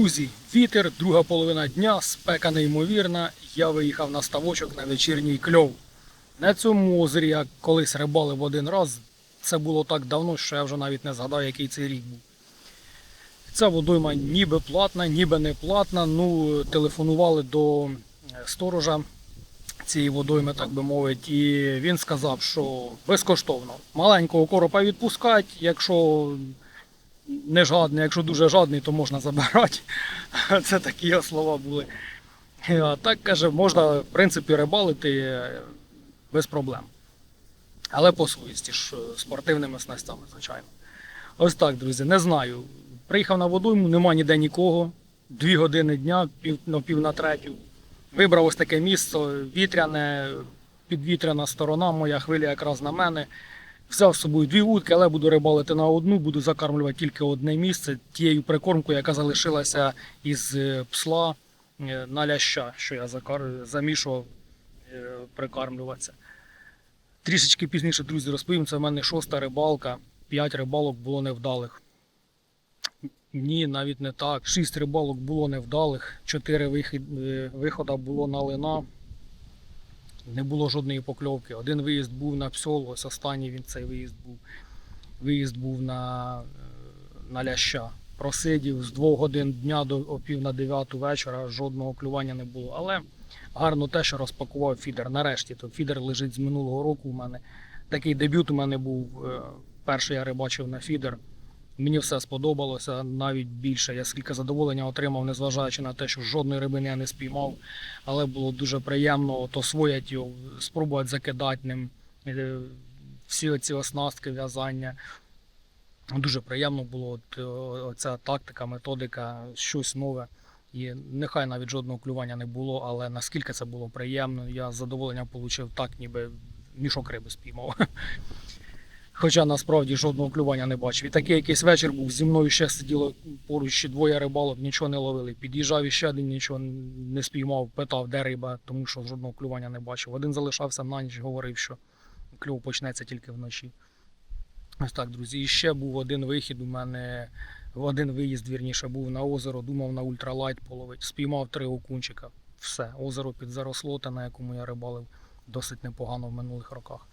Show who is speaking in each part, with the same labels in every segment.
Speaker 1: Друзі, вітер, друга половина дня, спека неймовірна. Я виїхав на ставочок на вечірній кльов. На цьому озері я колись рибалив один раз. Це було так давно, що я вже навіть не згадав, який цей рік був. Ця водойма ніби платна, ніби не платна. Ну, телефонували до е, сторожа цієї водойми, так би мовити, і він сказав, що безкоштовно. Маленького коропа відпускать, якщо не жадний, якщо дуже жадний, то можна забирати. Це такі його слова були. А так каже, можна, в принципі, рибалити е, без проблем. Але по совісті ж е, спортивними снастями, звичайно. Ось так, друзі, не знаю. Приїхав на водойму, нема ніде нікого. Дві години дня, пів, ну, пів на третю. Вибрав ось таке місце, вітряне, підвітряна сторона, моя хвиля якраз на мене. Взяв з собою дві вудки, але буду рибалити на одну, буду закармлювати тільки одне місце тією прикормкою, яка залишилася із е, псла е, на ляща, що я замішував е, прикармлюватися. Трішечки пізніше, друзі, розповім, це в мене шоста рибалка, п'ять рибалок було невдалих. Ні, навіть не так. Шість рибалок було невдалих, чотири вихід, е, було на лина. Не було жодної покльовки. Один виїзд був на псьол, останній він цей виїзд був. Виїзд був на, е, на ляща. Просидів з двох годин дня до о пів на дев'яту вечора, жодного клювання не було. Але гарно те, що розпакував фідер. Нарешті то фідер лежить з минулого року у мене. Такий дебют у мене був. е, Перший я рибачив на фідер. Мені все сподобалося навіть більше. Я скільки задоволення отримав, незважаючи на те, що жодної рибини я не спіймав. Але було дуже приємно то своять його, спробувати закидати ним. Е, Всі ці оснастки, в'язання. Дуже приємно було от, е, оця тактика, методика, щось нове. І нехай навіть жодного клювання не було, але наскільки це було приємно, я з задоволенням отримав так, ніби мішок риби спіймав. Хоча насправді жодного клювання не бачив. І такий якийсь вечір був, зі мною ще сиділо поруч ще двоє рибалок, нічого не ловили. Під'їжджав іще один, нічого не спіймав, питав, де риба, тому що жодного клювання не бачив. Один залишався на ніч, говорив, що клюв почнеться тільки вночі. Ось так, друзі. І ще був один вихід у мене, один виїзд, вірніше, був на озеро, думав на ультралайт половить. Спіймав три окунчика. Все, озеро підзаросло, те, на якому я рибалив досить непогано в минулих роках.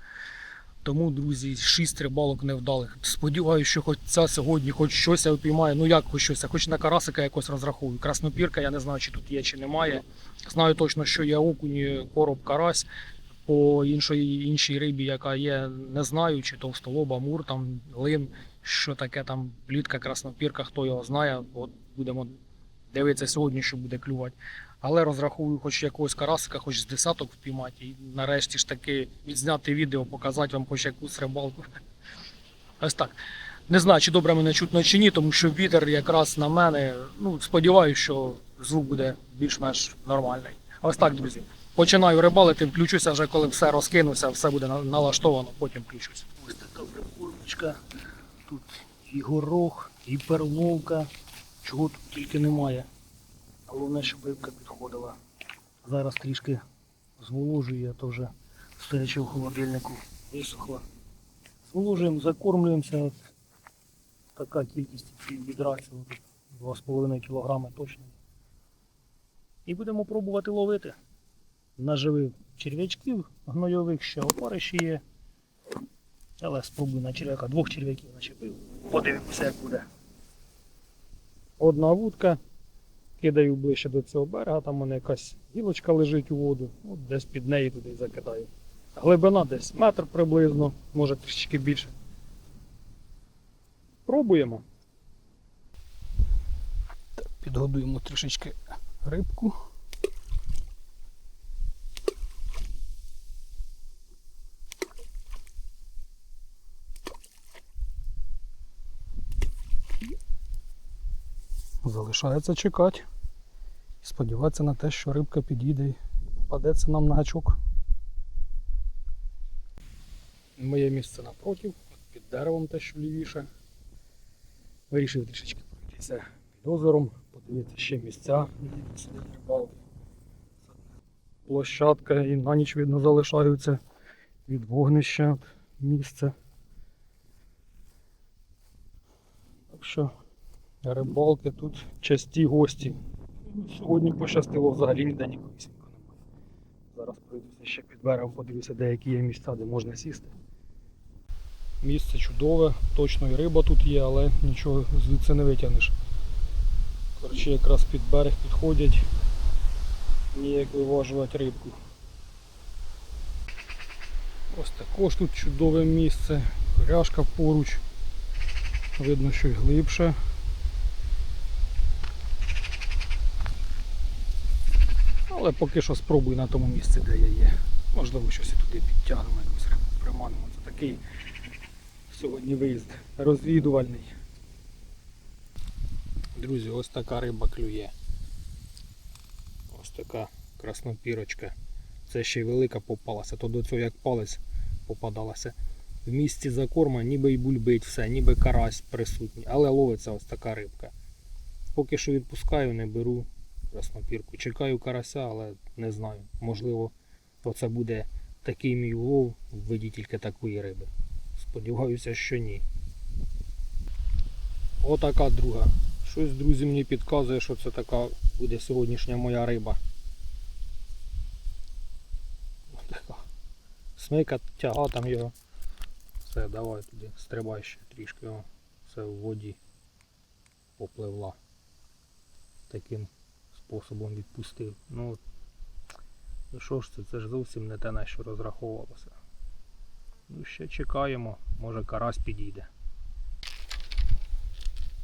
Speaker 1: Тому, друзі, шість рибалок невдалих. Сподіваюся, що хоч ця сьогодні, хоч щось я впіймаю. Ну як хоч щось, хоч на карасика якось розраховую. Краснопірка, я не знаю, чи тут є, чи немає. Знаю точно, що є окунь, короб, карась. По іншої, іншій рибі, яка є, не знаю, чи товстолоба, мур, там, лин, що таке там плітка, краснопірка, хто його знає. От будемо дивитися сьогодні, що буде клювати. Але розраховую хоч якогось карасика, хоч з десяток впіймати. І нарешті ж таки відзняти відео, показати вам хоч якусь рибалку. Ось так. Не знаю, чи добре мене чутно чи ні, тому що вітер якраз на мене. Ну, сподіваюся, що звук буде більш-менш нормальний. Ось так, друзі. Починаю рибалити, включуся вже, коли все розкинуся, все буде налаштовано, потім включусь. Ось така прикормочка. Тут і горох, і перловка. Чого тут тільки немає. Головне, щоб рибка підходила. Зараз трішки зволожую, а то вже стоячи в холодильнику висохла. Зволожуємо, закормлюємося. Така кількість відра 2,5 кг точно. І будемо пробувати ловити. Наживив черв'ячків гнойових, ще опариші є. Але спробую на черв'яка. Двох черв'яків начепив. Подивимося, як буде. Одна вудка. Кидаю ближче до цього берега, там у мене якась гілочка лежить у воду. От десь під неї туди закидаю. Глибина десь метр приблизно, може трішки більше. Пробуємо. Підгодуємо трішечки рибку. Залишається чекати. Сподіватися на те, що рибка підійде і падеться нам на гачок. Моє місце напротив, під деревом те, що лівіше. Вирішив трішечки пройтися під озером, подивитися ще місця, де сидять рибалки. Площадка і на ніч видно залишаються від вогнища місце. Так що Рибалки тут часті гості. Сьогодні пощастило взагалі ніде ніколісінько немає. Зараз пройдуся ще під берегом, подивлюся, деякі є місця, де можна сісти. Місце чудове, точно і риба тут є, але нічого звідси не витягнеш. Коротше, якраз під берег підходять, ніяк виважувати рибку. Ось також тут чудове місце, коряшка поруч. Видно, що й глибше. Але поки що спробую на тому місці, де я є. Можливо, щось туди підтягнемо, якусь приманимо. Це такий сьогодні виїзд розвідувальний. Друзі, ось така риба клює. Ось така краснопірочка. Це ще й велика попалася, то до цього як палець попадалася. В місці закорма ніби й бульбить все, ніби карась присутній, але ловиться ось така рибка. Поки що відпускаю, не беру краснопірку. Чекаю карася, але не знаю. Можливо, оце буде такий мій улов в виді тільки такої риби. Сподіваюся, що ні. Отака друга. Щось, друзі, мені підказує, що це така буде сьогоднішня моя риба. Отака. Смика тяга там його. Все, давай туди, стрибай ще трішки. О, все в воді попливла. Таким способом відпустив. Ну, ну що ж це, це ж зовсім не те, на що розраховувалося. Ну, ще чекаємо, може карась підійде.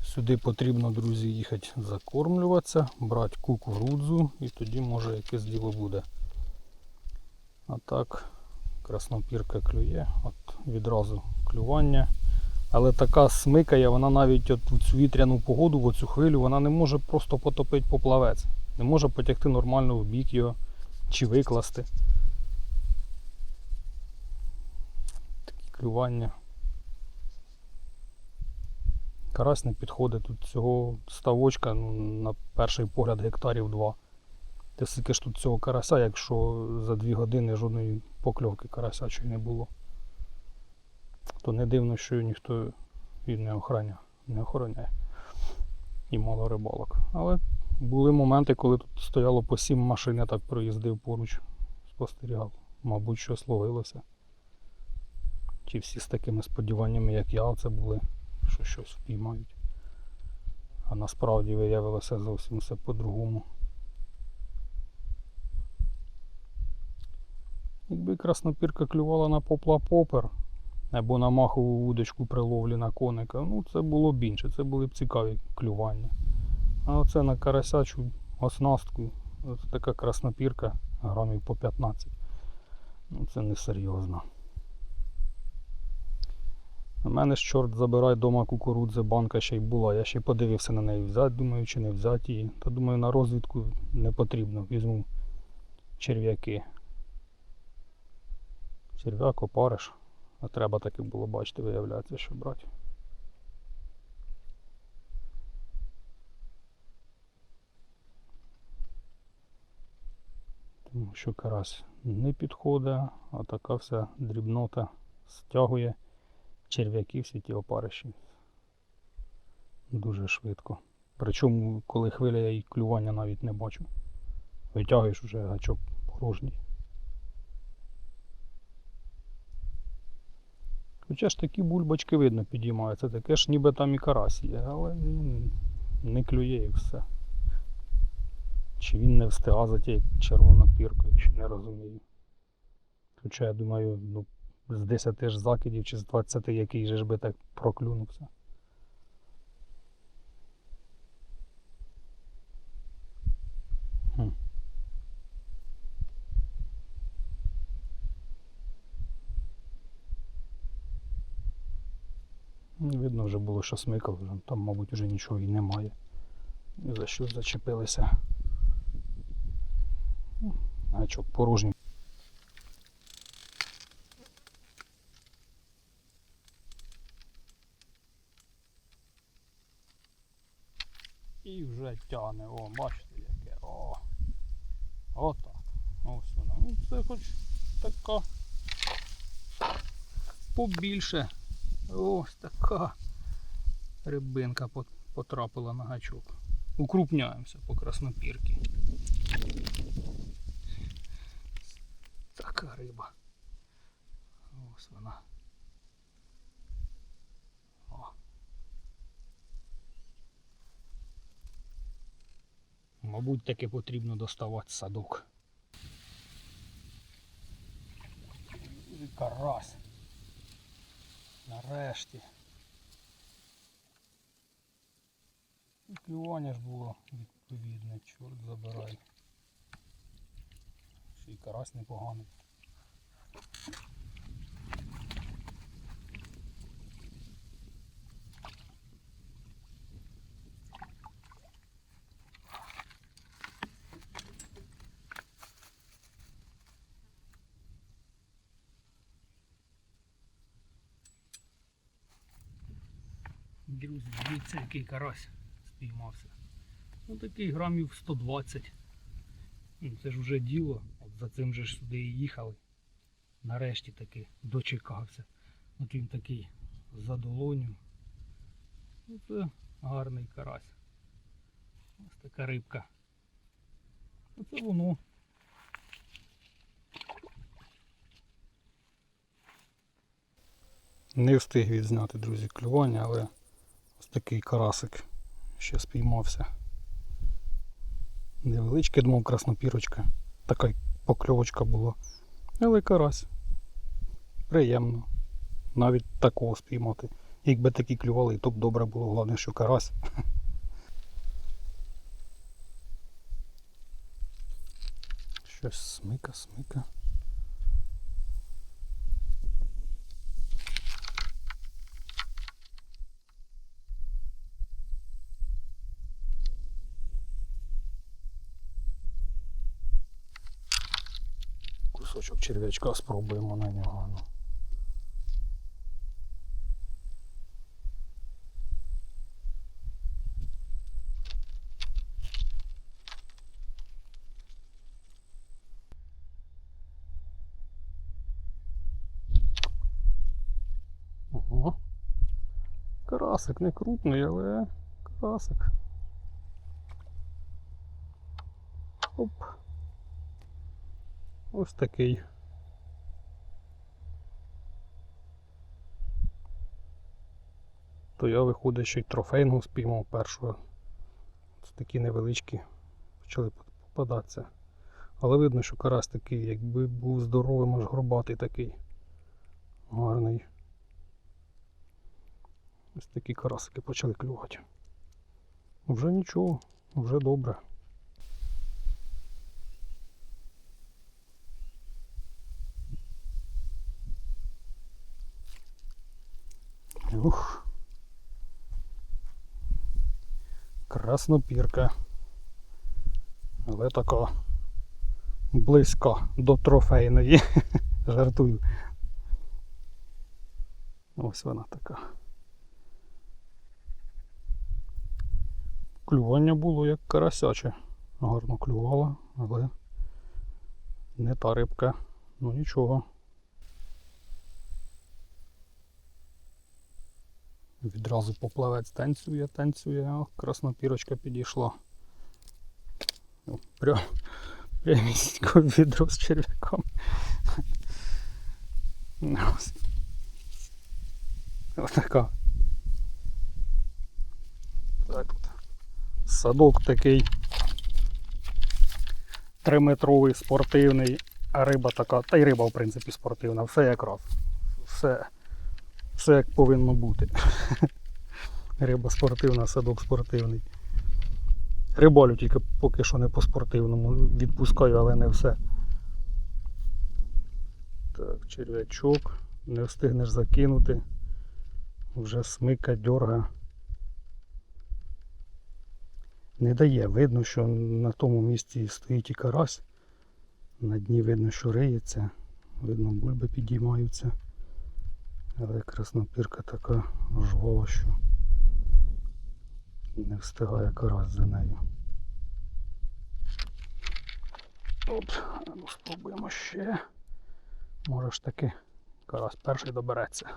Speaker 1: Сюди потрібно, друзі, їхати закормлюватися, брати кукурудзу і тоді може якесь діло буде. А так, краснопірка клює, от відразу клювання. Але така смикає, вона навіть от у цю вітряну погоду, в оцю хвилю, вона не може просто потопити поплавець. Не може потягти нормально в бік його чи викласти. Такі клювання. Карась не підходить. Тут цього ставочка ну, на перший погляд гектарів два. Ти скільки ж тут цього карася, якщо за дві години жодної покльовки карасячої не було. То не дивно, що ніхто і не охороняє, не охороняє. І мало рибалок. Але були моменти, коли тут стояло по сім машин, я так проїздив поруч, спостерігав. Мабуть, щось ловилося. Чи всі з такими сподіваннями, як я, це були, що щось впіймають. А насправді виявилося зовсім все по-другому. Якби краснопірка клювала на попла попер або на махову вудочку при ловлі на коника, ну це було б інше, це були б цікаві клювання. А оце на карасячу оснастку, ось така краснопірка грамів по 15. Ну це не серйозно. У мене ж чорт забирай дома кукурудзи, банка ще й була. Я ще подивився на неї взяти, думаю, чи не взяти її. Та думаю, на розвідку не потрібно. Візьму черв'яки. Черв'як, опариш. А треба таки було бачити, виявляється, що брати. Тому що карась не підходить, а така вся дрібнота стягує черв'яки всі ті опариші. Дуже швидко. Причому, коли хвиля я і клювання навіть не бачу. Витягуєш вже гачок порожній. Хоча ж такі бульбочки видно підіймаються, таке ж ніби там і карась є, але він не клює і все. Чи він не встига за тією червонопіркою, чи не розумію. Хоча я думаю, ну, з 10 ж закидів чи з 20 який же ж би так проклюнувся. Видно вже було, що смикав, там, мабуть, вже нічого і немає. За що зачепилися. Ну, Гачок порожній. І вже тягне, о, бачите яке. О. Отак. Ось вона. Ну це хоч така побільше. Ось така рибинка потрапила на гачок. Укрупняємося по краснопірки. Така риба. Ось вона. О. Мабуть, таки потрібно доставати садок. Карась. Нарешті. Клювання ж було відповідне, чорт забирай. Ще й карась непоганий. Друзі, дивіться, який карась спіймався. Ну такий грамів 120. Ну, це ж вже діло. От за цим же ж сюди і їхали. Нарешті таки дочекався. От він такий за долоню. Ну це гарний карась. Ось така рибка. Оце воно. Не встиг відзняти, друзі, клювання, але такий карасик ще спіймався. Невеличкий, думав, краснопірочка. Така покльовочка була. Але карась. Приємно. Навіть такого спіймати. Якби такі клювали, то б добре було, головне, що карась. Щось смика, смика. Кусочок черв'ячка спробуємо на нього. ну. Ого. Карасик не крупний, але карасик. Оп. Ось такий. То я виходить, що й трофейного спіймав першого. Ось такі невеличкі почали попадатися. Але видно, що карась такий, якби був здоровий, аж горбатий такий. Гарний. Ось такі карасики почали клювати. Вже нічого, вже добре. Ух. Краснопірка. Але така близька до трофейної. Жартую. Ось вона така. Клювання було як карасяче. Гарно клювала, але не та рибка. Ну нічого. Відразу поплавець танцює, танцює, О, краснопірочка підійшла. О, Прям прямісінько відро з черв'яком. Ось. Ось така. Так от. Садок такий триметровий, спортивний, а риба така, та й риба в принципі спортивна, все якраз. Все, все як повинно бути. Риба спортивна, садок спортивний. Рибалю тільки поки що не по спортивному. Відпускаю, але не все. Так, черв'ячок. Не встигнеш закинути. Вже смика, дьорга. Не дає. Видно, що на тому місці стоїть і карась. На дні видно, що риється. Видно, бульби підіймаються. Але краснопірка така жвава, що не встигає карась за нею. Оп, ну спробуємо ще. Може ж таки карась перший добереться.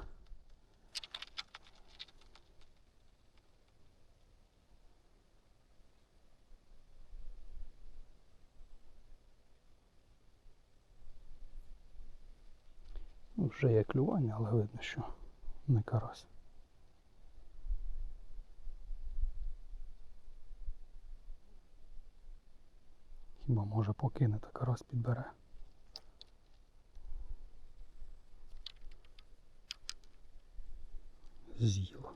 Speaker 1: Вже є клювання, але видно, що не карась. Хіба може покине, та карась підбере. З'їло.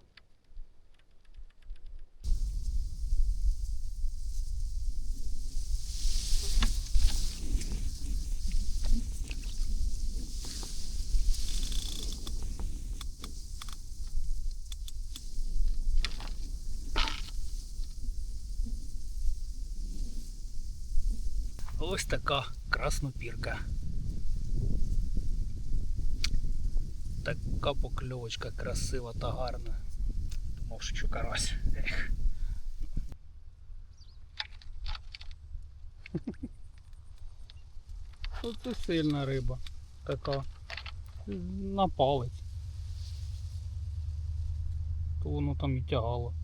Speaker 1: Ось така краснопірка. Така покльовочка красива та гарна. Думав, що карась. Ех. І сильна риба. Така. На палець. То воно там і тягало.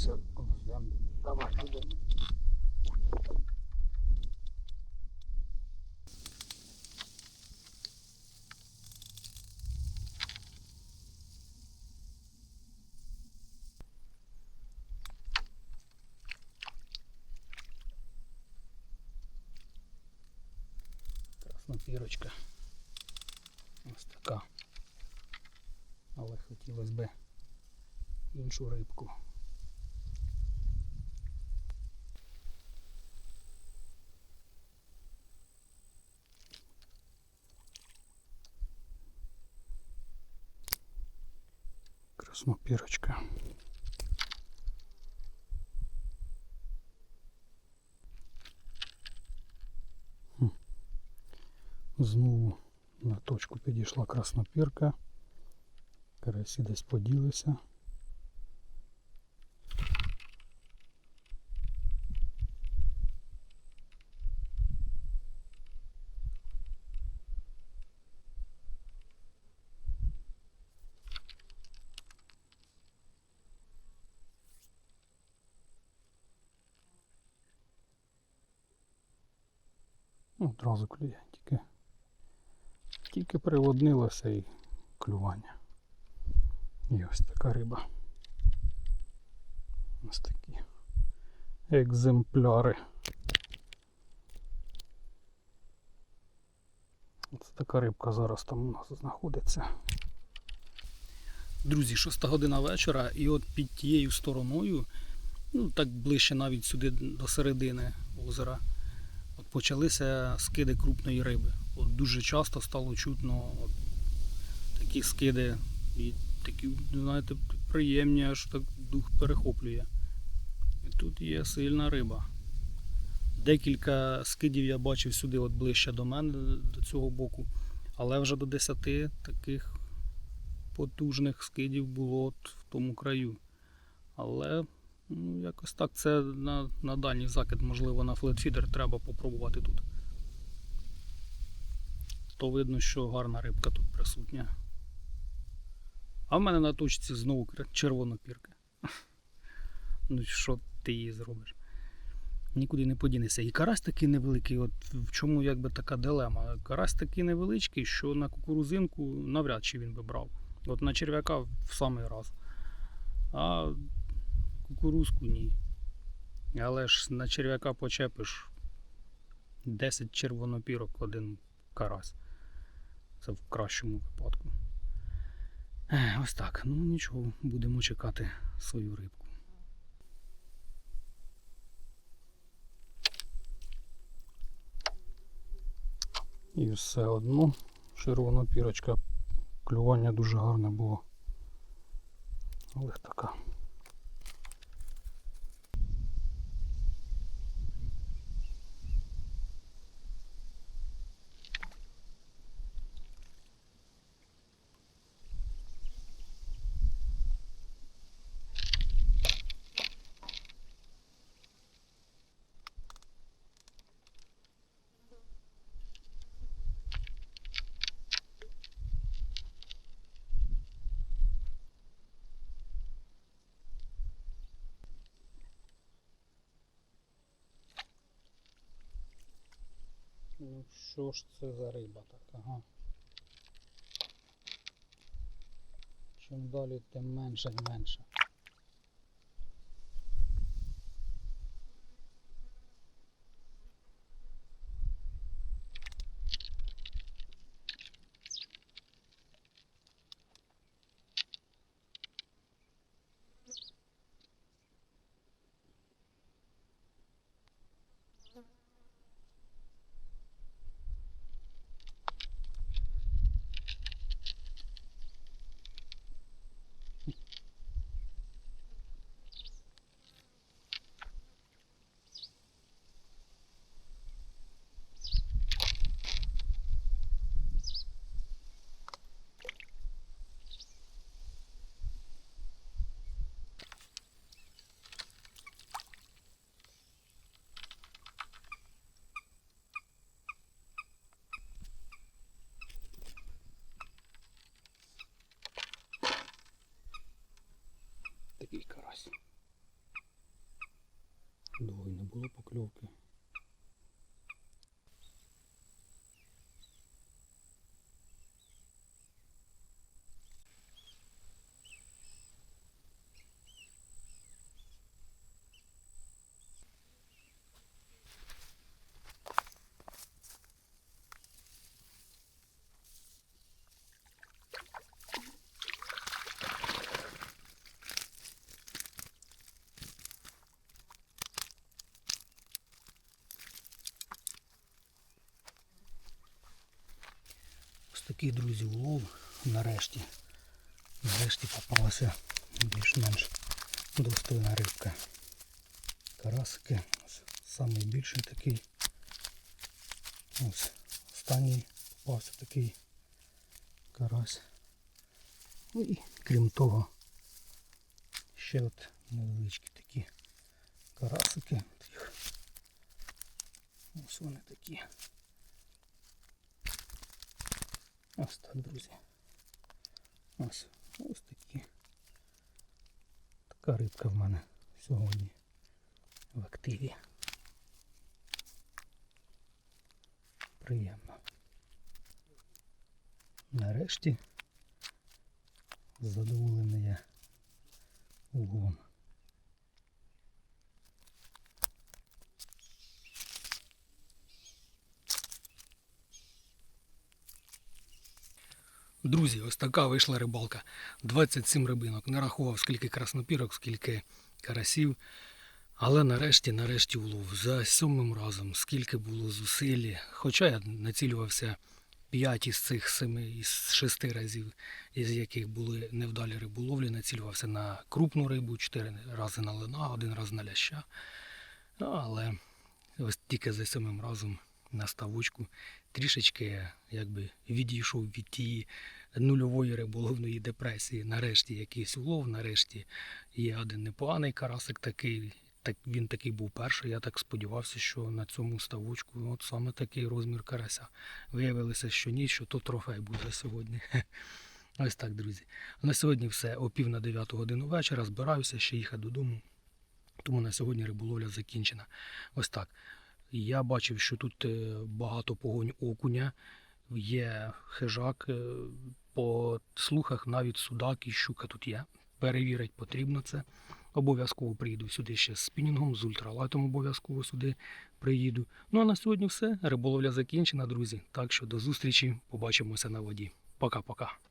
Speaker 1: Мазалося в землю. Давай туди. Краснопірочка. Ось така. Але хотілося б іншу рибку. Краснопірочка. Хм. Знову на точку підійшла краснопірка. Карасі десь поділися. Ну, одразу клює, тільки, тільки приводнилося і клювання. І ось така риба. Ось такі екземпляри. Ось така рибка зараз там у нас знаходиться. Друзі, 6 година вечора, і от під тією стороною, ну так ближче навіть сюди до середини озера, от почалися скиди крупної риби. От дуже часто стало чутно от, такі скиди і такі, знаєте, приємні, аж так дух перехоплює. І тут є сильна риба. Декілька скидів я бачив сюди, от ближче до мене, до цього боку, але вже до 10 таких потужних скидів було от в тому краю. Але ну, якось так це на, на дальній закид, можливо, на флетфідер треба попробувати тут. То видно, що гарна рибка тут присутня. А в мене на точці знову червонопірка. Ну що ти її зробиш? Нікуди не подінешся. І карась такий невеликий, от в чому якби така дилема. Карась такий невеличкий, що на кукурузинку навряд чи він би брав. От на черв'яка в самий раз. А кукурузку ні. Але ж на черв'яка почепиш 10 червонопірок, один карась. Це в кращому випадку. Ось так. Ну нічого, будемо чекати свою рибку. І все одно червона пірочка. Клювання дуже гарне було. Але така. Ну що ж це за риба така, ага. Чим далі, тим менше і менше. Такий карась. Довго й не було покльовки. Такий, друзі, улов нарешті. Нарешті попалася більш-менш достойна рибка. Карасики. Ось самий більший такий. Ось останній попався такий карась. Ну і крім того, ще от невеличкі такі карасики. Ось вони такі. Ось так, друзі. Ось, ось такі. Така рибка в мене сьогодні в активі. Приємно. Нарешті задоволений я уловом. Друзі, ось така вийшла рибалка. 27 рибинок. Не рахував скільки краснопірок, скільки карасів. Але нарешті, нарешті улов. За сьомим разом, скільки було зусиль. Хоча я націлювався 5 із цих 7 із 6 разів, із яких були невдалі риболовлі, націлювався на крупну рибу, 4 рази на лина, один раз на ляща. Ну, Але ось тільки за сьомим разом на ставочку трішечки якби відійшов від тієї нульової риболовної депресії. Нарешті якийсь улов, нарешті є один непоганий карасик такий. Так, він такий був перший. Я так сподівався, що на цьому ставочку от саме такий розмір карася. Виявилося, що ні, що то трофей буде сьогодні. Ось так, друзі. На сьогодні все. О пів на 9 годину вечора. Збираюся ще їхати додому. Тому на сьогодні риболовля закінчена. Ось так. Я бачив, що тут е, багато погонь окуня, є хижак, е, по слухах навіть судак і щука тут є. Перевірити потрібно це. Обов'язково приїду сюди ще з спінінгом, з ультралайтом обов'язково сюди приїду. Ну а на сьогодні все. Риболовля закінчена, друзі. Так що до зустрічі. Побачимося на воді. Пока-пока.